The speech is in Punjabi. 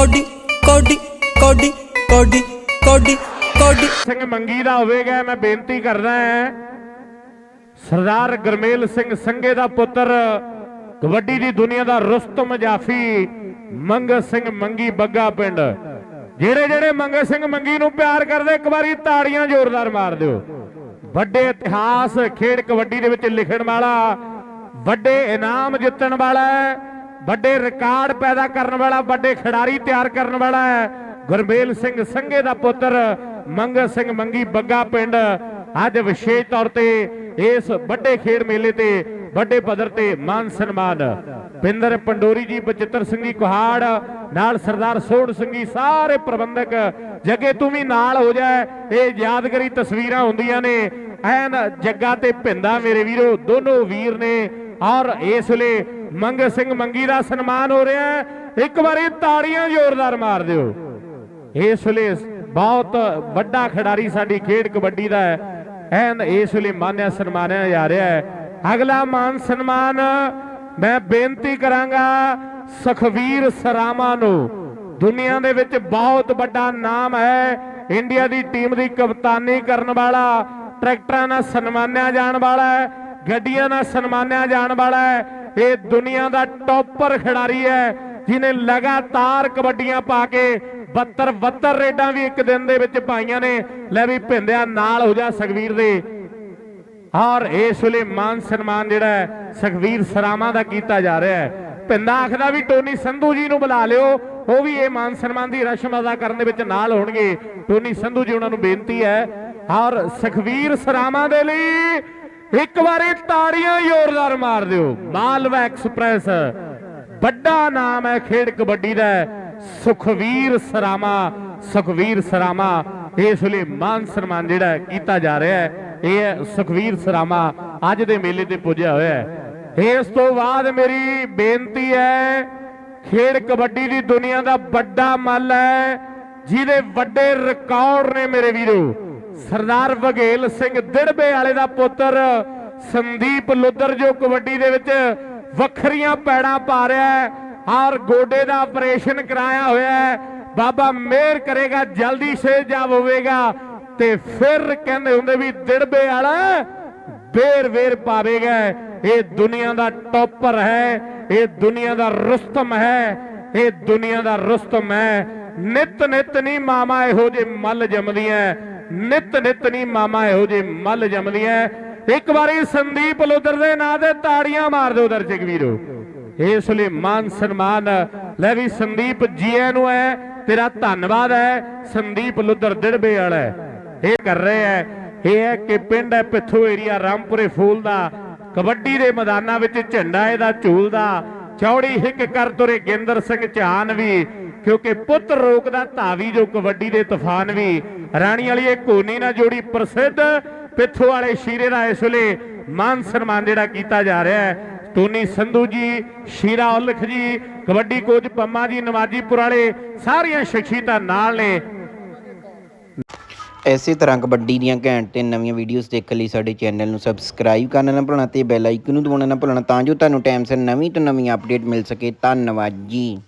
ਕੋਡੀ ਕੋਡੀ ਕੋਡੀ ਕੋਡੀ ਕੋਡੀ ਕੋਡੀ। ਸਿੰਘ ਮੰਗੀ ਦਾ ਹੋਵੇਗਾ, ਮੈਂ ਬੇਨਤੀ ਕਰਦਾ ਹਾਂ। ਸਰਦਾਰ ਗਰਮੇਲ ਸਿੰਘ ਸੰਗੇ ਦਾ ਪੁੱਤਰ, ਕਬੱਡੀ ਦੀ ਦੁਨੀਆ ਦਾ ਰੁਸਤਮ ਜਾਫੀ, ਮੰਗ ਸਿੰਘ ਮੰਗੀ ਬੱਗਾ ਪਿੰਡ। ਜਿਹੜੇ ਜਿਹੜੇ ਮੰਗ ਸਿੰਘ ਮੰਗੀ ਨੂੰ ਪਿਆਰ ਕਰਦੇ, ਇੱਕ ਵਾਰੀ ਤਾੜੀਆਂ ਜ਼ੋਰਦਾਰ ਮਾਰ ਦਿਓ। ਵੱਡੇ ਇਤਿਹਾਸ, ਖੇਡ ਕਬੱਡੀ ਦੇ ਵਿੱਚ ਲਿਖਣ ਵਾਲਾ, ਵੱਡੇ ਇਨਾਮ ਜਿੱਤਣ ਵਾਲਾ ਵੱਡੇ ਰਿਕਾਰਡ ਪੈਦਾ ਕਰਨ ਵਾਲਾ, ਵੱਡੇ ਖਿਡਾਰੀ ਤਿਆਰ ਕਰਨ ਵਾਲਾ ਹੈ। ਗੁਰਮੇਲ ਸਿੰਘ ਸੰਘੇ ਦਾ ਪੁੱਤਰ ਮੰਗ ਸਿੰਘ ਮੰਗੀ ਬੱਗਾ ਪਿੰਡ। ਅੱਜ ਵਿਸ਼ੇਸ਼ ਤੌਰ ਤੇ ਇਸ ਵੱਡੇ ਖੇਡ ਮੇਲੇ ਤੇ, ਵੱਡੇ ਪੱਧਰ ਤੇ ਮਾਨ ਸਨਮਾਨ। ਪਿੰਦਰ ਪੰਡੋਰੀ ਜੀ, ਬਚਿੱਤਰ ਸਿੰਘ ਜੀ ਕੁਹਾੜ, ਨਾਲ ਸਰਦਾਰ ਸੋਹਣ ਸਿੰਘ ਜੀ ਸਾਰੇ ਪ੍ਰਬੰਧਕ, ਜੱਗੇ ਤੂੰ ਵੀ ਨਾਲ ਹੋ ਜਾ। ਇਹ ਯਾਦਗਾਰੀ ਤਸਵੀਰਾਂ ਹੁੰਦੀਆਂ ਨੇ। ਐਨ ਜੱਗਾ ਤੇ ਭਿੰਦਾ ਮੇਰੇ ਵੀਰੋ, ਦੋਨੋਂ ਵੀਰ ਨੇ। ਔਰ ਇਸ ਵੇਲੇ ਮੰਗ ਸਿੰਘ ਮੰਗੀ ਦਾ ਸਨਮਾਨ ਹੋ ਰਿਹਾ ਹੈ। ਇੱਕ ਵਾਰੀ ਤਾੜੀਆਂ ਜ਼ੋਰਦਾਰ ਮਾਰ ਦਿਓ। ਇਸ ਵੇਲੇ ਬਹੁਤ ਵੱਡਾ ਖਿਡਾਰੀ ਸਾਡੀ ਖੇਡ ਕਬੱਡੀ ਦਾ ਹੈ। ਐਨ ਇਸ ਵੇਲੇ ਮਾਨਿਆ ਸਨਮਾਨਿਆ ਜਾ ਰਿਹਾ ਹੈ। ਅਗਲਾ ਮਾਨ ਸਨਮਾਨ ਮੈਂ ਬੇਨਤੀ ਕਰਾਂਗਾ ਸੁਖਵੀਰ ਸਰਾਮਾ ਨੂੰ। ਦੁਨੀਆ ਦੇ ਵਿੱਚ ਬਹੁਤ ਵੱਡਾ ਨਾਮ ਹੈ। ਇੰਡੀਆ ਦੀ ਟੀਮ ਦੀ ਕਪਤਾਨੀ ਕਰਨ ਵਾਲਾ, ਟਰੈਕਟਰਾਂ ਨਾਲ ਸਨਮਾਨਿਆ ਜਾਣ ਵਾਲਾ ਹੈ। ਗੱਡੀਆਂ ਨਾਲ ਸਨਮਾਨਿਆ ਜਾਣ ਵਾਲਾ ਹੈ। ਇਹ ਦੁਨੀਆ ਦਾ ਟੌਪਰ ਖਿਡਾਰੀ ਹੈ ਜਿਨੇ ਲਗਾਤਾਰ ਕਬੱਡੀਆਂ ਪਾ ਕੇ 72 72 ਰੇਡਾਂ ਵੀ ਇੱਕ ਦਿਨ ਦੇ ਵਿੱਚ ਪਾਈਆਂ ਨੇ। ਲੈ ਵੀ ਭਿੰਦਿਆ ਨਾਲ ਹੋ ਜਾ ਸੁਖਵੀਰ ਦੇ। ਔਰ ਇਸ ਵੇਲੇ ਮਾਨ ਸਨਮਾਨ ਜਿਹੜਾ ਹੈ, ਸੁਖਵੀਰ ਸਰਾਮਾ ਦਾ ਕੀਤਾ ਜਾ ਰਿਹਾ ਹੈ। ਭਿੰਦਾ ਆਖਦਾ ਵੀ ਟੋਨੀ ਸੰਧੂ ਜੀ ਨੂੰ ਬੁਲਾ ਲਿਓ, ਉਹ ਵੀ ਇਹ ਮਾਨ ਸਨਮਾਨ ਦੀ ਰਸਮ ਅਦਾ ਕਰਨ ਦੇ ਵਿੱਚ ਨਾਲ ਹੋਣਗੇ। ਟੋਨੀ ਸੰਧੂ ਜੀ ਉਹਨਾਂ ਨੂੰ ਬੇਨਤੀ ਹੈ, ਔਰ ਸੁਖਵੀਰ ਸਰਾਮਾ ਦੇ ਲਈ ਇੱਕ ਵਾਰੀ ਤਾੜੀਆਂ ਜ਼ੋਰਦਾਰ ਮਾਰ ਦਿਓ। ਮਾਲਵਾ ਐਕਸਪ੍ਰੈਸ। ਵੱਡਾ ਨਾਮ ਹੈ ਖੇਡ ਕਬੱਡੀ ਦਾ। ਸੁਖਵੀਰ ਸਰਾਮਾ ਸੁਖਵੀਰ ਸਰਾਮਾ, ਇਸ ਵੇਲੇ ਮਾਨ ਸਨਮਾਨ ਜਿਹੜਾ ਕੀਤਾ ਜਾ ਰਿਹਾ ਹੈ। ਇਹ ਹੈ ਸੁਖਵੀਰ ਸਰਾਮਾ, ਅੱਜ ਦੇ ਮੇਲੇ ਤੇ ਪੁੱਜਿਆ ਹੋਇਆ ਹੈ। ਇਸ ਤੋਂ ਬਾਅਦ ਮੇਰੀ ਬੇਨਤੀ ਹੈ, ਖੇਡ ਕਬੱਡੀ ਦੀ ਦੁਨੀਆ ਦਾ ਵੱਡਾ ਮੱਲ ਹੈ, ਜਿਹਦੇ ਵੱਡੇ ਰਿਕਾਰਡ ਨੇ ਮੇਰੇ ਵੀਰੋ। ਸਰਦਾਰ ਵਘੇਲ ਸਿੰਘ ਦਿੜਬੇ ਵਾਲੇ ਦਾ ਪੁੱਤਰ ਸੰਦੀਪ ਲੁੱਦਰ ਜੋ ਕਬੱਡੀ ਦੇ ਵਿੱਚ ਵੱਖਰੀਆਂ ਪੈੜਾਂ ਪਾ ਰਿਹਾ ਹੈ ਔਰ ਗੋਡੇ ਦਾ ਆਪਰੇਸ਼ਨ ਕਰਾਇਆ ਹੋਇਆ ਹੈ। ਬਾਬਾ ਮਿਹਰ ਕਰੇਗਾ, ਜਲਦੀ ਸੇਜਾਬ ਹੋਵੇਗਾ ਤੇ ਫਿਰ ਕਹਿੰਦੇ ਹੁੰਦੇ ਵੀ ਦਿੜਬੇ ਵਾਲਾ ਬੇਰ ਵੇਰ ਪਾਵੇਗਾ। ਇਹ ਦੁਨੀਆ ਦਾ ਟੌਪਰ ਹੈ, ਇਹ ਦੁਨੀਆ ਦਾ ਰੁਸਤਮ ਹੈ, ਇਹ ਦੁਨੀਆ ਦਾ ਰੁਸਤਮ ਹੈ। ਨਿਤ ਨਿਤ ਨਹੀਂ ਮਾਮਾ ਇਹੋ ਜੇ ਮੱਲ ਜੰਮਦੀਆਂ। ਨਿਤ ਨਿਤ ਨਹੀਂ ਮਾਮਾ ਇਹੋ ਜੇ ਮੱਲ ਜੰਮਦੀਆਂ ਇੱਕ ਵਾਰੀ ਸੰਦੀਪ ਲੁੱਦਰ ਦੇ ਨਾਂ ਤੇ ਤਾੜੀਆਂ ਮਾਰ ਦਿਓ ਦਰਸ਼ਕ ਵੀਰੋ ਇਸ ਲਈ ਮਾਨ ਸਨਮਾਨ ਲੈ ਵੀ ਸੰਦੀਪ ਜੀਏ ਨੂੰ ਹੈ ਤੇਰਾ ਧੰਨਵਾਦ ਹੈ ਸੰਦੀਪ ਲੁੱਦਰ ਦਿੜਬੇ ਵਾਲਾ ਇਹ ਕਰ ਰਹੇ ਹੈ ਇਹ ਹੈ ਕਿ ਪਿੰਡ ਹੈ ਪਿੱਥੂ ਏਰੀਆ ਰਾਮਪੁਰੇ ਫੂਲ ਦਾ, ਕਬੱਡੀ ਦੇ ਮੈਦਾਨਾਂ ਵਿੱਚ ਝੰਡਾ ਇਹਦਾ ਝੂਲਦਾ। ਚੌੜੀ ਹਿੱਕ ਕਰ ਤੁਰੇ ਗੇਂਦਰ ਸਿੰਘ ਚਾਨ ਵੀ ਕਿਉਂਕਿ ਪੁੱਤ ਰੋਕਦਾ ਧਾਵੀ ਜੋ ਕਬੱਡੀ ਦੇ ਤੂਫਾਨ ਵੀ। ਰਾਣੀ ਵਾਲੀ ਇਹ ਕੋਨੀ ਨਾਲ ਜੋੜੀ ਪ੍ਰਸਿੱਧ ਪਿੱਥੂ ਵਾਲੇ ਸ਼ੀਰੇ ਦਾ ਇਸ ਵੇਲੇ ਮਾਨ ਸਨਮਾਨ ਜਿਹੜਾ ਕੀਤਾ ਜਾ ਰਿਹਾ ਹੈ। ਟੋਨੀ ਸੰਧੂ ਜੀ, ਸ਼ੀਰਾ ਉਲਖ ਜੀ, ਕਬੱਡੀ ਕੋਚ ਪੰਮਾ ਜੀ, ਨਵਾਜੀਪੁਰ ਵਾਲੇ ਸਾਰੀਆਂ ਸ਼ਖਸੀਅਤਾਂ ਨਾਲ ਨੇ। ਇਸੇ ਤਰ੍ਹਾਂ ਕਬੱਡੀ ਦੀਆਂ ਘੈਂਟ ਤੇ ਨਵੀਆਂ ਵੀਡੀਓਜ਼ ਦੇਖਣ ਲਈ ਸਾਡੇ ਚੈਨਲ ਨੂੰ ਸਬਸਕ੍ਰਾਈਬ ਕਰਨਾ ਨਾ ਭੁੱਲਣਾ ਤੇ ਬੈਲ ਆਈਕਨ ਨੂੰ ਦਬਾਉਣਾ ਨਾ ਭੁੱਲਣਾ ਤਾਂ ਜੋ ਤੁਹਾਨੂੰ ਟਾਈਮ ਸਿਰ ਨਵੀਂ ਤੋਂ ਨਵੀਂ ਅਪਡੇਟ ਮਿਲ ਸਕੇ। ਧੰਨਵਾਦ ਜੀ।